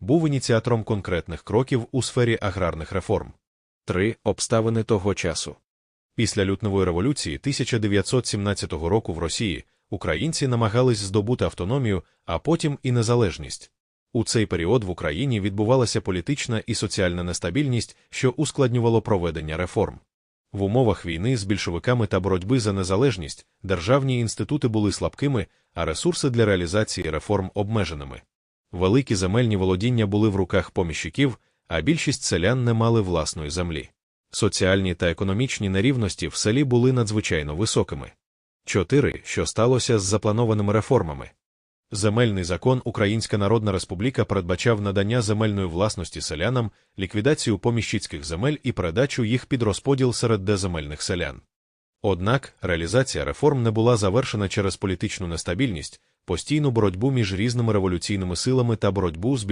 був ініціатором конкретних кроків у сфері аграрних реформ. 3. Обставини того часу. Після лютневої революції 1917 року в Росії українці намагались здобути автономію, а потім і незалежність. У цей період в Україні відбувалася політична і соціальна нестабільність, що ускладнювало проведення реформ. В умовах війни з більшовиками та боротьби за незалежність державні інститути були слабкими, а ресурси для реалізації реформ обмеженими. Великі земельні володіння були в руках поміщиків, а більшість селян не мали власної землі. Соціальні та економічні нерівності в селі були надзвичайно високими. 4. Що сталося з запланованими реформами? Земельний закон Українська Народна Республіка передбачав надання земельної власності селянам, ліквідацію поміщицьких земель і передачу їх під розподіл серед деземельних селян. Однак реалізація реформ не була завершена через політичну нестабільність, постійну боротьбу між різними революційними силами та боротьбу з